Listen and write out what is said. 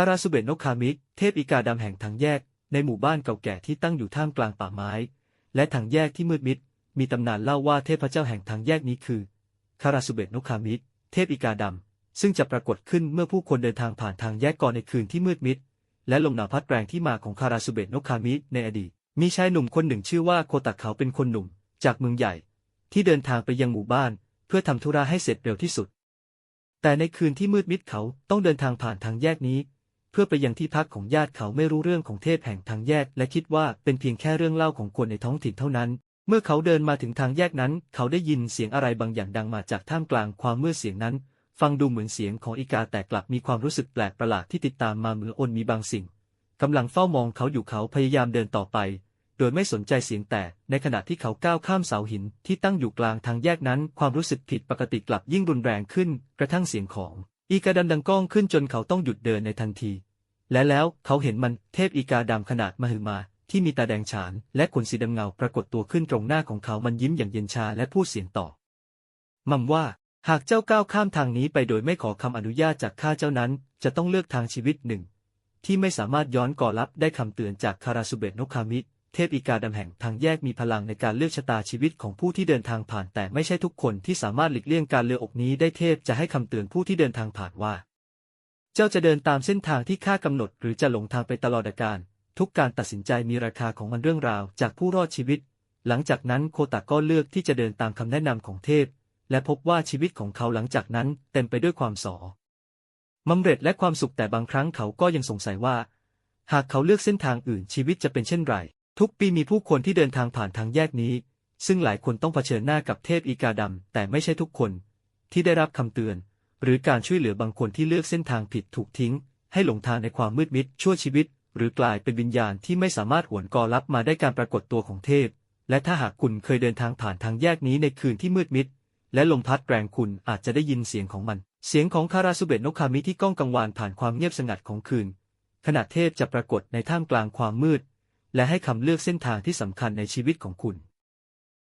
าราสุเบะนะคามิเทพอีกาดำแห่งทางแยก ในหมู่บ้านเก่าแก่ที่ตั้งอยู่ท่ามกลางป่าไม้ และทางแยกที่มืดมิด มีตำนานเล่าว่าเทพเจ้าแห่งทางแยกนี้คือคาราสุเบะนะคามิเทพอีกาดำซึ่งจะปรากฏขึ้นเมื่อผู้คนเดินทางผ่านทางแยกก่อนในคืนที่มืดมิด และลมหนาวพัดแรงที่มาของคาราสุเบะนะคามิในอดีตมีชายหนุ่มคนหนึ่งชื่อว่าโคตะเขาเป็นคนหนุ่ม จากเมืองใหญ่ ที่เดินทางไปยังหมู่บ้าน เพื่อทำธุระให้เสร็จเร็วที่สุด แต่ในคืนที่มืดมิดเขาต้องเดินทางผ่านทางแยกนี้ เพื่อไปยังที่พักของญาติเขาไม่รู้เรื่องของเทพแห่งทางแยก และคิดว่าเป็นเพียงแค่เรื่องเล่าของคนในท้องถิ่นเท่านั้น เมื่อเขาเดินมาถึงทางแยกนั้น เขาได้ยินเสียงอะไรบางอย่างดังมาจากท่ามกลางความมืดเสียงนั้น ฟังดูเหมือนเสียงของอีกาแต่กลับมีความรู้สึกแปลกประหลาดที่ติดตามมาเหมือนอนมีบางสิ่งกำลังเฝ้ามองเขาอยู่เขาพยายามเดินต่อไป โดยไม่สนใจเสียงแต่ ในขณะที่เขาก้าวข้ามเสาหินที่ตั้งอยู่กลางทางแยกนั้น ความรู้สึกผิดปกติกลับยิ่งรุนแรงขึ้น กระทั่งเสียงของ อีกาดำดังก้องขึ้นจนเขาต้องหยุดเดินในทันที และแล้วเขาเห็นมันเทพอีกาดำขนาดมหึมา ที่มีตาแดงฉาน และขนสีดำเงาปรากฏตัวขึ้นตรงหน้าของเขามันยิ้มอย่างเย็นชาและพูดเสียงต่อ มัมว่า หากเจ้าก้าวข้ามทางนี้ไปโดยไม่ขอคำอนุญาตจากข้าเจ้านั้น จะต้องเลือกทางชีวิตหนึ่ง ที่ไม่สามารถย้อนก่อรับได้คำเตือนจากคาราสุเบะโนคามิเทพอีกาดำแห่งทางแยกมีพลังในการเลือกชะตาชีวิตของผู้ที่เดินทางผ่าน แต่ไม่ใช่ทุกคนที่สามารถหลีกเลี่ยงการเลืออกนี้ได้เทพจะให้คำเตือนผู้ที่เดินทางผ่านว่า เจ้าจะเดินตามเส้นทางที่ข้ากำหนด หรือจะหลงทางไปตลอดกาลทุกการตัดสินใจมีราคาของมันเรื่องราวจากผู้รอดชีวิต หลังจากนั้นโคตะก็เลือกที่จะเดินตามคำแนะนำของเทพ และพบว่าชีวิตของเขาหลังจากนั้นเต็มไปด้วยความสอมำเร็จและความสุขแต่บางครั้งเขาก็ยังสงสัยว่า หากเขาเลือกเส้นทางอื่นชีวิตจะเป็นเช่นไร ทุกปีมีผู้คนที่เดินทางผ่านทางแยกนี้ ซึ่งหลายคนต้องเผชิญหน้ากับเทพอีกาดำแต่ไม่ใช่ทุกคน ที่ได้รับคำเตือน หรือการช่วยเหลือบางคนที่เลือกเส้นทางผิดถูกทิ้ง ให้หลงทางในความมืดมิดชั่วชีวิต หรือกลายเป็นวิญญาณที่ไม่สามารถหวนกอรับมาได้การปรากฏตัวของเทพ และถ้าหากคุณเคยเดินทางผ่านทางแยกนี้ในคืนที่มืดมิด และลมพัดแรงคุณอาจจะได้ยินเสียงของมัน เสียงของคาราสุเบะโนะคามิที่ก้องกังวานผ่านความเงียบสงัดของคืน ขณะเทพจะปรากฏในท่ามกลางความมืด และให้คำเลือกเส้นทางที่สำคัญในชีวิตของคุณ